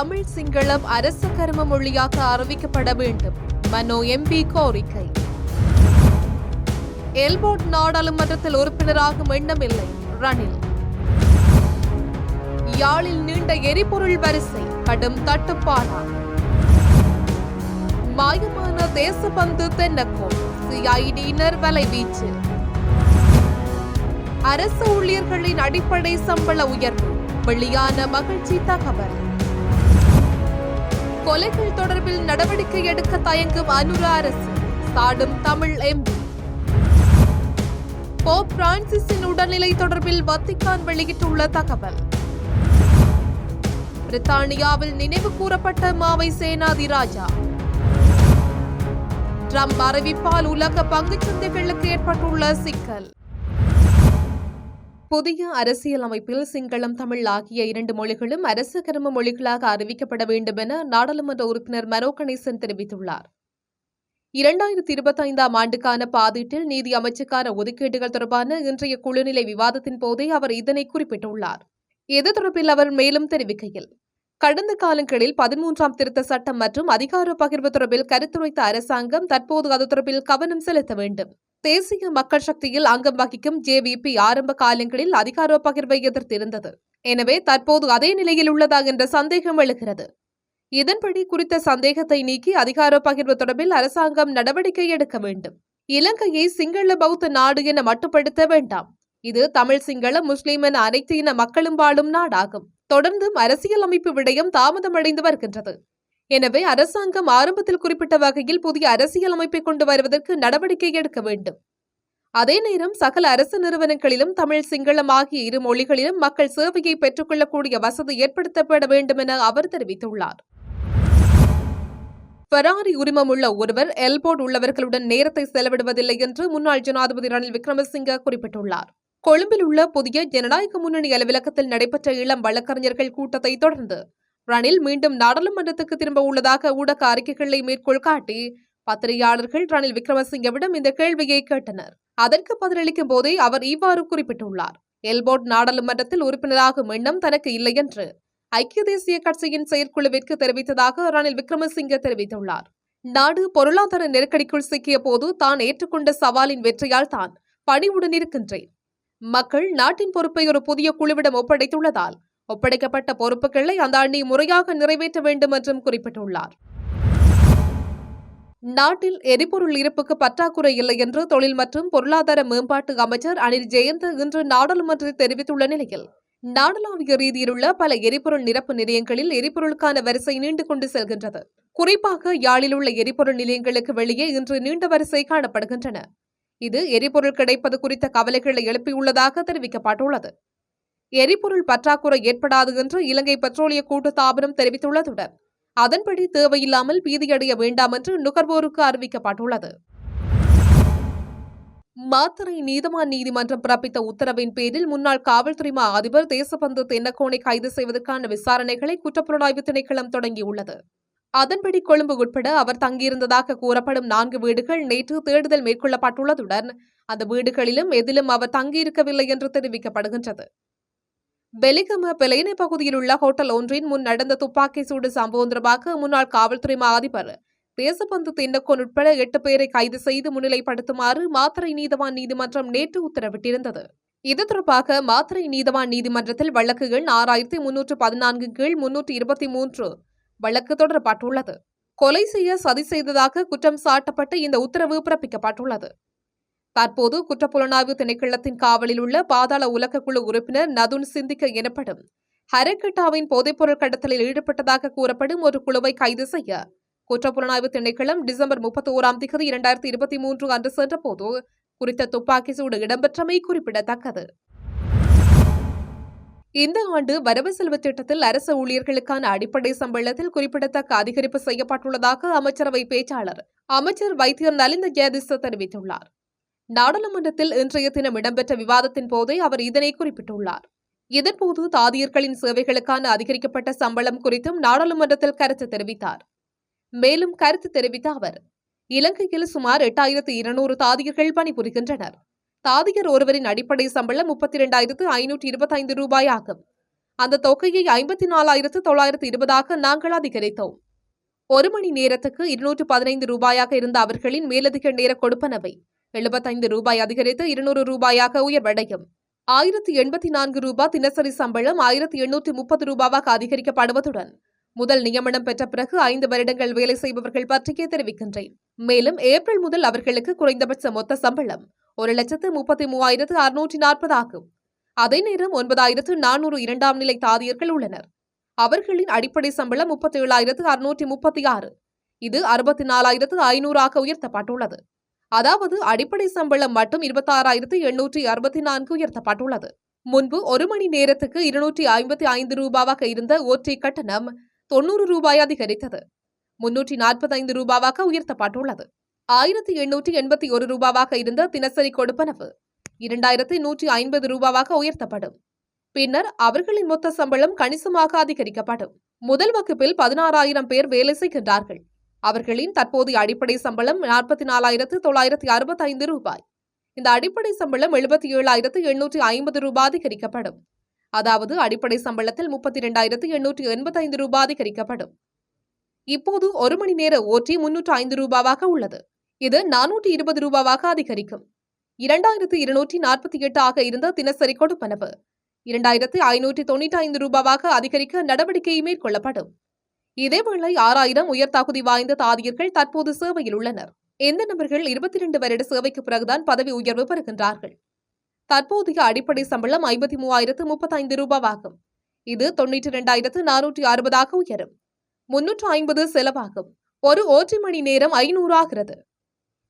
தமிழ் சிங்களம் அரச கரும மொழியாக அறிவிக்கப்பட வேண்டும். மனோ எம்பி கோரிக்கை. எல்போர்ட் நாடாளுமன்றத்தில் உறுப்பினராகும் எண்ணமில்லை ரணில். யாழில் நீண்ட எரிபொருள் வரிசை கடும் தட்டுப்பாடா. மாயமான தேசபந்து தென்னக்கோ சிஐடியினர் வலைவீச்சு. அரசு ஊழியர்களின் அடிப்படை சம்பள உயர்வு வெளியான மகிழ்ச்சி தகவல். கொலைகள் தொடர்பில் நடவடிக்கை எடுக்க தயங்கும் அனுர அரசு. சாடும் தமிழ் எம்பி. போப் பிரான்சிஸின் உடல்நிலை தொடர்பில் வத்திக்கான் வெளியிட்டுள்ள தகவல். பிரித்தானியாவில் நினைவு கூறப்பட்ட மாவை சேனாதி ராஜா. ட்ரம்ப் அறிவிப்பால் உலக பங்குச் சந்தைகளுக்கு ஏற்பட்டுள்ள சிக்கல். புதிய அரசியல் அமைப்பில் சிங்களம் தமிழ் ஆகிய இரண்டு மொழிகளும் அரச கரும மொழிகளாக அறிவிக்கப்பட வேண்டும் என நாடாளுமன்ற உறுப்பினர் மனோ கணேசன் தெரிவித்துள்ளார். இரண்டாயிரத்தி இருபத்தி ஐந்தாம் ஆண்டுக்கான பாதீட்டில் நீதி அமைச்சுக்கான ஒதுக்கீடுகள் தொடர்பான இன்றைய குழுநிலை விவாதத்தின் போதே அவர் இதனை குறிப்பிட்டுள்ளார். இது தொடர்பில் அவர் மேலும் தெரிவிக்கையில் கடந்த காலங்களில் பதிமூன்றாம் திருத்த சட்டம் மற்றும் அதிகார பகிர்வு தொடர்பில் கருத்துரைத்த அரசாங்கம் தற்போது அது தொடர்பில் கவனம் செலுத்த வேண்டும். தேசிய மக்கள் சக்தியில் அங்கம் வகிக்கும் ஜேவிபி ஆரம்ப காலங்களில் அதிகார பகிர்வை எதிர்த்திருந்தது. எனவே தற்போது அதே நிலையில் உள்ளதா என்ற சந்தேகம் எழுகிறது. இதன்படி குறித்த சந்தேகத்தை நீக்கி அதிகார பகிர்வு தொடர்பில் அரசாங்கம் நடவடிக்கை எடுக்க வேண்டும். இலங்கையை சிங்கள பௌத்த நாடு என மட்டுப்படுத்த வேண்டாம். இது தமிழ் சிங்கள முஸ்லிம் என அனைத்து இன மக்களும் வாழும் நாடாகும். தொடர்ந்தும் அரசியல் அமைப்பு விடயம் தாமதமடைந்து வருகின்றது. எனவே அரசாங்கம் ஆரம்பத்தில் குறிப்பிட்ட வகையில் புதிய அரசியல் அமைப்பை கொண்டு வருவதற்கு நடவடிக்கை எடுக்க வேண்டும். அதே நேரம் சகல அரசு நிறுவனங்களிலும் தமிழ் சிங்களம் ஆகிய இரு மொழிகளிலும் மக்கள் சேவையை பெற்றுக்கொள்ளக்கூடிய வசதி ஏற்படுத்தப்பட வேண்டும் என அவர் தெரிவித்துள்ளார். ஃபெராரி உரிமமுள்ள ஒருவர் எல்போர்ட் உள்ளவர்களுடன் நேரத்தை செலவிடுவதில்லை என்று முன்னாள் ஜனாதிபதி ரணில் விக்ரமசிங்க குறிப்பிட்டுள்ளார். கொழும்பில் உள்ள புதிய ஜனநாயக முன்னணி அலுவலகத்தில் நடைபெற்ற இளம் வழக்கறிஞர்கள் கூட்டத்தை தொடர்ந்து ரணில் மீண்டும் நாடாளுமன்றத்துக்கு திரும்ப உள்ளதாக ஊடக அறிக்கைகளை மேற்கோள் காட்டி பத்திரிகையாளர்கள் ரணில் விக்ரமசிங்கவிடம் இந்த கேள்வியை கேட்டனர். அதற்கு பதிலளிக்கும் போதே அவர் இவ்வாறு குறிப்பிட்டுள்ளார். எல்போர்ட் நாடாளுமன்றத்தில் உறுப்பினராகும் எண்ணம் தனக்கு இல்லை என்று ஐக்கிய தேசிய கட்சியின் செயற்குழுவிற்கு தெரிவித்ததாக ரணில் விக்ரமசிங்க தெரிவித்துள்ளார். நாடு பொருளாதார நெருக்கடிக்குள் சிக்கிய போது தான் ஏற்றுக்கொண்ட சவாலின் வெற்றியால் தான் பணிவுடன் இருக்கின்றேன். மக்கள் நாட்டின் பொறுப்பை ஒரு புதிய குழுவிடம் ஒப்படைத்துள்ளதால் ஒப்படைக்கப்பட்ட பொறுப்புகளை அந்த அணி முறையாக நிறைவேற்ற வேண்டும் என்றும் குறிப்பிட்டுள்ளார். நாட்டில் எரிபொருள் இருப்புக்கு பற்றாக்குறை இல்லை என்று தொழில் மற்றும் பொருளாதார மேம்பாட்டு அமைச்சர் அனில் ஜெயந்த் இன்று நாடாளுமன்றத்தில் தெரிவித்துள்ள நிலையில் நாடளாவிய ரீதியிலுள்ள பல எரிபொருள் நிரப்பு நிலையங்களில் எரிபொருளுக்கான வரிசை நீண்டு கொண்டு செல்கின்றது. குறிப்பாக யாழில் உள்ள எரிபொருள் நிலையங்களுக்கு வெளியே இன்று நீண்ட வரிசை காணப்படுகின்றன. இது எரிபொருள் கிடைப்பது குறித்த கவலைகளை எழுப்பியுள்ளதாக தெரிவிக்கப்பட்டுள்ளது. எரிபொருள் பற்றாக்குறை ஏற்படாது என்று இலங்கை பெட்ரோலிய கூட்டுத்தாபனம் தெரிவித்துள்ளதுடன் அதன்படி தேவையில்லாமல் பீதியடைய வேண்டாம் என்று நுகர்வோருக்கு அறிவிக்கப்பட்டுள்ளது. மாத்தறை நீதவான் நீதிமன்றம் பிறப்பித்த உத்தரவின் பேரில் முன்னாள் காவல்துறை மா அதிபர் தேசபந்து தென்னக்கோனை கைது செய்வதற்கான விசாரணைகளை குற்றப்புலனாய்வு திணைக்களம் தொடங்கியுள்ளது. அதன்படி கொழும்பு உட்பட அவர் தங்கியிருந்ததாக கூறப்படும் நான்கு வீடுகள் நேற்று தேடுதல் மேற்கொள்ளப்பட்டுள்ளதுடன் அந்த வீடுகளிலும் எதிலும் அவர் தங்கியிருக்கவில்லை என்று தெரிவிக்கப்படுகின்றது. பெலிகம பிளைனை பகுதியில் உள்ள ஹோட்டல் ஒன்றின் முன் நடந்த துப்பாக்கி சூடு சம்பவம் தொடர்பாக முன்னாள் காவல்துறை மா அதிபர் தேசபந்து திண்டக்கோன் உட்பட எட்டு பேரை கைது செய்து முன்னிலைப்படுத்துமாறு மாத்திரை நீதவான் நீதிமன்றம் நேற்று உத்தரவிட்டிருந்தது. இது தொடர்பாக மாத்திரை நீதவான் நீதிமன்றத்தில் வழக்குகள் ஆறாயிரத்தி முன்னூற்று பதினான்கு கீழ் முன்னூற்று இருபத்தி மூன்று வழக்கு தொடரப்பட்டுள்ளது. கொலை செய்ய சதி செய்ததாக குற்றம் சாட்டப்பட்டு இந்த உத்தரவு பிறப்பிக்கப்பட்டுள்ளது. தற்போது குற்றப்புலனாய்வு திணைக்களத்தின் காவலில் உள்ள பாதாள உலகக்குழு உறுப்பினர் நதுன் சிந்திக்க எனப்படும். ஹரக்கட்டாவின் போதைப்பொருள் கடத்தலில் ஈடுபட்டதாக கூறப்படும் ஒரு குழுவை கைது செய்ய குற்றப்புலனாய்வு திணைக்களம் டிசம்பர் முப்பத்தி ஓராம் தேதி இரண்டாயிரத்தி இருபத்தி மூன்று அன்று சென்றபோது குறித்த துப்பாக்கி சூடு இடம்பெற்றமை குறிப்பிடத்தக்கது. இந்த ஆண்டு வரவு செலவு திட்டத்தில் அரசு ஊழியர்களுக்கான அடிப்படை சம்பளத்தில் குறிப்பிடத்தக்க அதிகரிப்பு செய்யப்பட்டுள்ளதாக அமைச்சரவை பேச்சாளர் அமைச்சர் வைத்தியர் நலிந்த ஜெயதிச தெரிவித்துள்ளார். நாடாளுமன்றத்தில் இன்றைய தினம் இடம்பெற்ற விவாதத்தின் போதே அவர் இதனை குறிப்பிட்டுள்ளார். இதன்போது தாதியர்களின் சேவைகளுக்கான அதிகரிக்கப்பட்ட சம்பளம் குறித்தும் நாடாளுமன்றத்தில் கருத்து தெரிவித்தார். மேலும் கருத்து தெரிவித்த அவர் இலங்கையில் சுமார் எட்டாயிரத்து இருநூறு தாதியர்கள் பணிபுரிகின்றனர். தாதியர் ஒருவரின் அடிப்படை சம்பளம் முப்பத்தி இரண்டாயிரத்து ஐநூற்றி இருபத்தைந்து ரூபாய் ஆகும் அந்த தொகையை ஐம்பத்தி நாலாயிரத்து தொள்ளாயிரத்து இருபதாக நாங்கள் அதிகரித்தோம். ஒரு மணி நேரத்துக்கு இருநூற்று பதினைந்து ரூபாயாக இருந்த அவர்களின் மேலதிக நேர கொடுப்பனவை எழுபத்தைந்து ரூபாய் அதிகரித்து இருநூறு ரூபாயாக உயர்வடையும். ஆயிரத்தி எண்பத்தி நான்கு ரூபாய் தினசரி சம்பளம் ஆயிரத்தி எண்ணூற்றி முப்பது ரூபாவாக அதிகரிக்கப்படுவதுடன் முதல் நியமனம் பெற்ற பிறகு ஐந்து வருடங்கள் வேலை செய்பவர்கள் பற்றியே தெரிவிக்கின்றேன். மேலும் ஏப்ரல் முதல் அவர்களுக்கு குறைந்தபட்ச மொத்த சம்பளம் ஒரு லட்சத்து முப்பத்தி மூவாயிரத்து அறுநூற்றி நாற்பது ஆகும். அதே நேரம் ஒன்பதாயிரத்து நானூறு இரண்டாம் நிலை தாதியர்கள் உள்ளனர். அவர்களின் அடிப்படை சம்பளம் முப்பத்தி ஏழாயிரத்து அறுநூற்றி முப்பத்தி ஆறு. இது அறுபத்தி நாலாயிரத்து ஐநூறாக உயர்த்தப்பட்டுள்ளது. அதாவது அடிப்படை சம்பளம் மட்டும் இருபத்தாறாயிரத்து எண்ணூற்றி அறுபத்தி நான்கு உயர்த்தப்பட்டுள்ளது. முன்பு ஒரு மணி நேரத்துக்கு இருநூற்றி ஐம்பத்தி ஐந்து ரூபாவாக இருந்த ஓற்றி கட்டணம் தொண்ணூறு ரூபாய் அதிகரித்தது. முன்னூற்றி நாற்பத்தைந்து ரூபாவாக உயர்த்தப்பட்டுள்ளது. ஆயிரத்தி எண்ணூற்றி எண்பத்தி ஒரு ரூபாவாக இருந்த தினசரி கொடுப்பனவு இரண்டாயிரத்தி நூற்றி ஐம்பது ரூபாவாக உயர்த்தப்படும். பின்னர் அவர்களின் மொத்த சம்பளம் கணிசமாக அதிகரிக்கப்படும். முதல் வகுப்பில் பதினாறாயிரம் பேர் வேலை செய்கின்றார்கள். அவர்களின் தற்போதைய அடிப்படை சம்பளம் நாற்பத்தி நாலாயிரத்து தொள்ளாயிரத்தி அறுபத்தைந்து ரூபாய். இந்த அடிப்படை சம்பளம் எழுபத்தி ஏழாயிரத்து எண்ணூற்றி ஐம்பது ரூபாய் அதிகரிக்கப்படும். அதாவது அடிப்படை சம்பளத்தில் முப்பத்தி இரண்டாயிரத்து எண்ணூற்றி எண்பத்தைந்து ரூபாய் அதிகரிக்கப்படும். இப்போது ஒரு மணி நேர ஓட்டி முன்னூற்று ஐந்து ரூபாவாக உள்ளது. இது நானூற்றி இருபது ரூபாவாக அதிகரிக்கும். இரண்டாயிரத்து இருநூற்றி நாற்பத்தி எட்டு ஆக இருந்த தினசரி கொடுப்பனவு. இரண்டாயிரத்து ஐநூற்றி தொண்ணூற்றி ஐந்து ரூபாவாக அதிகரிக்க நடவடிக்கை மேற்கொள்ளப்படும். இதேவேளை ஆறாயிரம் உயர் தகுதி வாய்ந்த தாதியர்கள் தற்போது சேவையில் உள்ளனர். இந்த நபர்கள் இருபத்தி இரண்டு வருட சேவைக்கு பிறகுதான் பதவி உயர்வு பெறுகின்றார்கள். தற்போதைய அடிப்படை சம்பளம் ஐம்பத்தி மூவாயிரத்து முப்பத்தைந்து ரூபாவாகும். இது தொன்னூற்றி இரண்டாயிரத்து நானூற்றி அறுபதாக உயரும். முன்னூற்று ஐம்பது செலவாகும். ஒரு ஓற்று மணி நேரம் ஐநூறு ஆகிறது.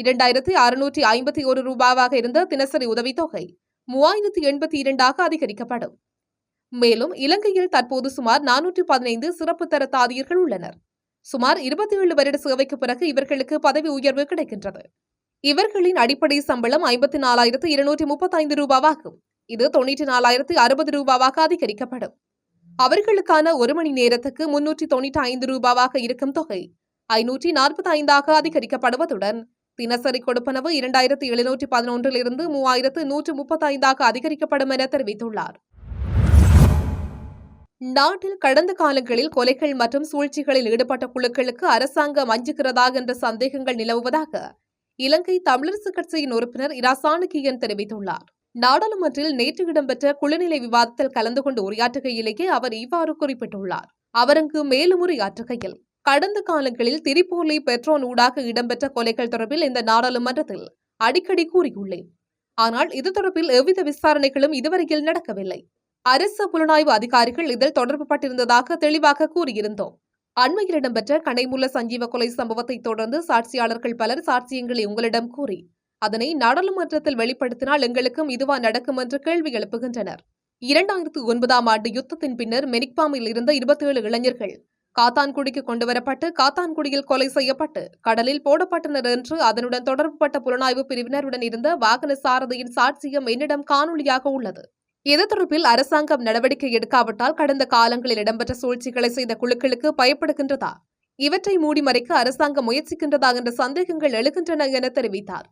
இரண்டாயிரத்தி அறுநூற்றி ஐம்பத்தி ஒரு ரூபாவாக இருந்த தினசரி உதவித்தொகை மூவாயிரத்தி எண்பத்தி இரண்டாக அதிகரிக்கப்படும். மேலும் இலங்கையில் தற்போது சுமார் நானூற்றி பதினைந்து சிறப்பு தர தாதியர்கள் உள்ளனர். சுமார் இருபத்தி ஏழு வருட சேவைக்கு பிறகு இவர்களுக்கு பதவி உயர்வு கிடைக்கின்றது. இவர்களின் அடிப்படை சம்பளம் ஐம்பத்தி நாலாயிரத்து இருநூற்றி முப்பத்தைந்து ரூபாவாகும். இது தொன்னூற்றி நாலாயிரத்து அறுபது ரூபாவாக அதிகரிக்கப்படும். அவர்களுக்கான ஒரு மணி நேரத்துக்கு முன்னூற்றி தொண்ணூற்றி ஐந்து ரூபாவாக இருக்கும் தொகை ஐநூற்றி நாற்பத்தி ஐந்தாக அதிகரிக்கப்படுவதுடன் தினசரி கொடுப்பனவு இரண்டாயிரத்து எழுநூற்றி பதினொன்றிலிருந்து மூவாயிரத்து நூற்று முப்பத்தைந்தாக அதிகரிக்கப்படும் என தெரிவித்துள்ளார். நாட்டில் கடந்த காலங்களில் கொலைகள் மற்றும் சூழ்ச்சிகளில் ஈடுபட்ட குழுக்களுக்கு அரசாங்கம் அஞ்சுகிறதா என்ற சந்தேகங்கள் நிலவுவதாக இலங்கை தமிழரசு கட்சியின் உறுப்பினர் இராசானுகியன் தெரிவித்துள்ளார். நாடாளுமன்றில் நேற்று இடம்பெற்ற குழுநிலை விவாதத்தில் கலந்து கொண்டு உரையாற்றுகையிலேயே அவர் இவ்வாறு குறிப்பிட்டுள்ளார். அவர் அங்கு மேலும் உரையாற்றுகையில் கடந்த காலங்களில் திரிபோலி பெட்ரோன் ஊடாக இடம்பெற்ற கொலைகள் தொடர்பில் இந்த நாடாளுமன்றத்தில் அடிக்கடி கூறியுள்ளேன். ஆனால் இது தொடர்பில் எவ்வித விசாரணைகளும் இதுவரையில் நடக்கவில்லை. அரசு புலனாய்வு அதிகாரிகள் இதில் தொடர்பு பட்டிருந்ததாக தெளிவாக கூறியிருந்தோம். அண்மையில் இடம்பெற்ற கனைமுல்ல சஞ்சீவ கொலை சம்பவத்தை தொடர்ந்து சாட்சியாளர்கள் பலர் சாட்சியங்களை உங்களிடம் கூறி அதனை நாடாளுமன்றத்தில் வெளிப்படுத்தினால் எங்களுக்கும் இதுவா நடக்கும் என்று கேள்வி எழுப்புகின்றனர். இரண்டாயிரத்து ஒன்பதாம் ஆண்டு யுத்தத்தின் பின்னர் மெனிக்பாமில் இருந்த இருபத்தேழு இளைஞர்கள் காத்தான்குடிக்கு கொண்டுவரப்பட்டு காத்தான்குடியில் கொலை செய்யப்பட்டு கடலில் போடப்பட்டனர் என்று அதனுடன் தொடர்புபட்ட புலனாய்வு பிரிவினருடன் இருந்த வாகன சாரதியின் சாட்சியம் என்னிடம் காணொலியாக உள்ளது. இது தொடர்பில் அரசாங்கம் நடவடிக்கை எடுக்காவிட்டால் கடந்த காலங்களில் இடம்பெற்ற சூழ்ச்சிகளை செய்த குழுக்களுக்கு பயப்படுகின்றதா? இவற்றை மூடி மறைக்க அரசாங்கம் முயற்சிக்கின்றதா என்ற சந்தேகங்கள் எழுகின்றன என தெரிவித்தார்.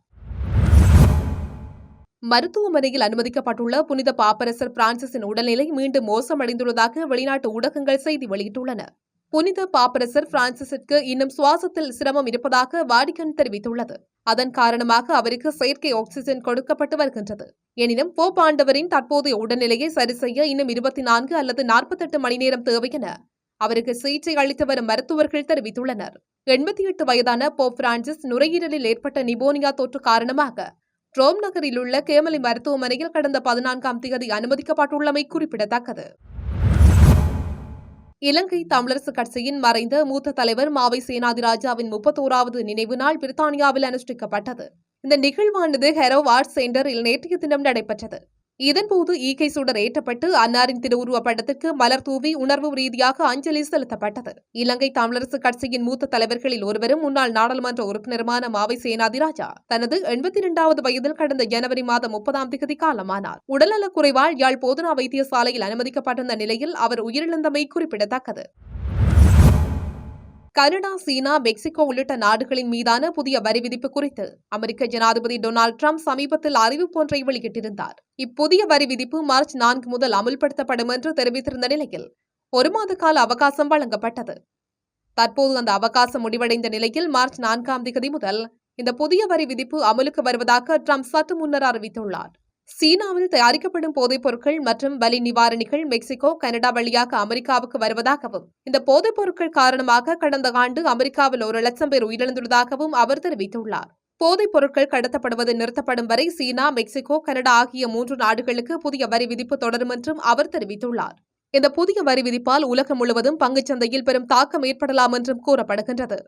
மருத்துவமனையில் அனுமதிக்கப்பட்டுள்ள புனித பாப்பரசர் பிரான்சிஸின் உடல்நிலை மீண்டும் மோசமடைந்துள்ளதாக வெளிநாட்டு ஊடகங்கள் செய்தி வெளியிட்டுள்ளன. புனித பாப்பரசர் பிரான்சிஸிற்கு இன்னும் சுவாசத்தில் சிரமம் இருப்பதாக வாடிகன் தெரிவித்துள்ளது. அதன் காரணமாக அவருக்கு செயற்கை ஆக்சிஜன் கொடுக்கப்பட்டு வருகின்றது. எனினும் போப் ஆண்டவரின் தற்போதைய உடல்நிலையை சரி செய்ய இன்னும் இருபத்தி நான்கு அல்லது நாற்பத்தெட்டு மணி நேரம் தேவை என அவருக்கு சிகிச்சை அளித்து வரும் மருத்துவர்கள் தெரிவித்துள்ளனர். எண்பத்தி எட்டு வயதான போப் பிரான்சிஸ் நுரையீரலில் ஏற்பட்ட நிபோனியா தொற்று காரணமாக ரோம் நகரில் உள்ள கேமலி மருத்துவமனையில் கடந்த பதினான்காம் தேதி அனுமதிக்கப்பட்டுள்ளமை குறிப்பிடத்தக்கது. இலங்கை தமிழரசு கட்சியின் மறைந்த மூத்த தலைவர் மாவை சேனாதிராஜாவின் முப்பத்தோராவது நினைவு நாள் பிரித்தானியாவில் அனுஷ்டிக்கப்பட்டது. இந்த நிகழ்வானது ஹெரோ ஆர்ட் சென்டரில் நேற்றைய தினம் நடைபெற்றது. இதன்போது ஈகை சுடர் ஏற்றப்பட்டு அன்னாரின் திருவுருவ படத்திற்கு மலர் தூவி உணர்வு ரீதியாக அஞ்சலி செலுத்தப்பட்டது. இலங்கை தமிழரசு கட்சியின் மூத்த தலைவர்களில் ஒருவரும் முன்னாள் நாடாளுமன்ற உறுப்பினருமான மாவை சேனாதிராஜா தனது எண்பத்தி இரண்டாவது வயதில் கடந்த ஜனவரி மாதம் முப்பதாம் தேதி காலமானார். உடல்நலக் குறைவால் யாழ் போதனா வைத்தியசாலையில் அனுமதிக்கப்பட்டிருந்த நிலையில் அவர் உயிரிழந்தமை குறிப்பிடத்தக்கது. கனடா சீனா மெக்சிகோ உள்ளிட்ட நாடுகளின் மீதான புதிய வரி விதிப்பு குறித்து அமெரிக்க ஜனாதிபதி டொனால்டு ட்ரம்ப் சமீபத்தில் அறிவிப்பு ஒன்றை வெளியிட்டிருந்தார். இப்புதிய வரி விதிப்பு மார்ச் நான்கு முதல் அமுல்படுத்தப்படும் என்று தெரிவித்திருந்த நிலையில் ஒரு மாத கால அவகாசம் வழங்கப்பட்டது. தற்போது அந்த அவகாசம் முடிவடைந்த நிலையில் மார்ச் நான்காம் தேதி முதல் இந்த புதிய வரி விதிப்பு அமலுக்கு வருவதாக ட்ரம்ப் சற்று முன்னர் அறிவித்துள்ளார். சீனாவில் தயாரிக்கப்படும் போதைப் பொருட்கள் மற்றும் வலி நிவாரணிகள் மெக்சிகோ கனடா வழியாக அமெரிக்காவுக்கு வருவதாகவும் இந்த போதைப் பொருட்கள் காரணமாக கடந்த ஆண்டு அமெரிக்காவில் ஒரு லட்சம் பேர் உயிரிழந்துள்ளதாகவும் அவர் தெரிவித்துள்ளார். போதைப் பொருட்கள் கடத்தப்படுவது நிறுத்தப்படும் வரை சீனா மெக்சிகோ கனடா ஆகிய மூன்று நாடுகளுக்கு புதிய வரி விதிப்பு தொடரும் என்றும் அவர் தெரிவித்துள்ளார். இந்த புதிய வரி விதிப்பால் உலகம் முழுவதும் பங்குச் சந்தையில் பெரும் தாக்கம் ஏற்படலாம் என்றும் கூறப்படுகின்றது.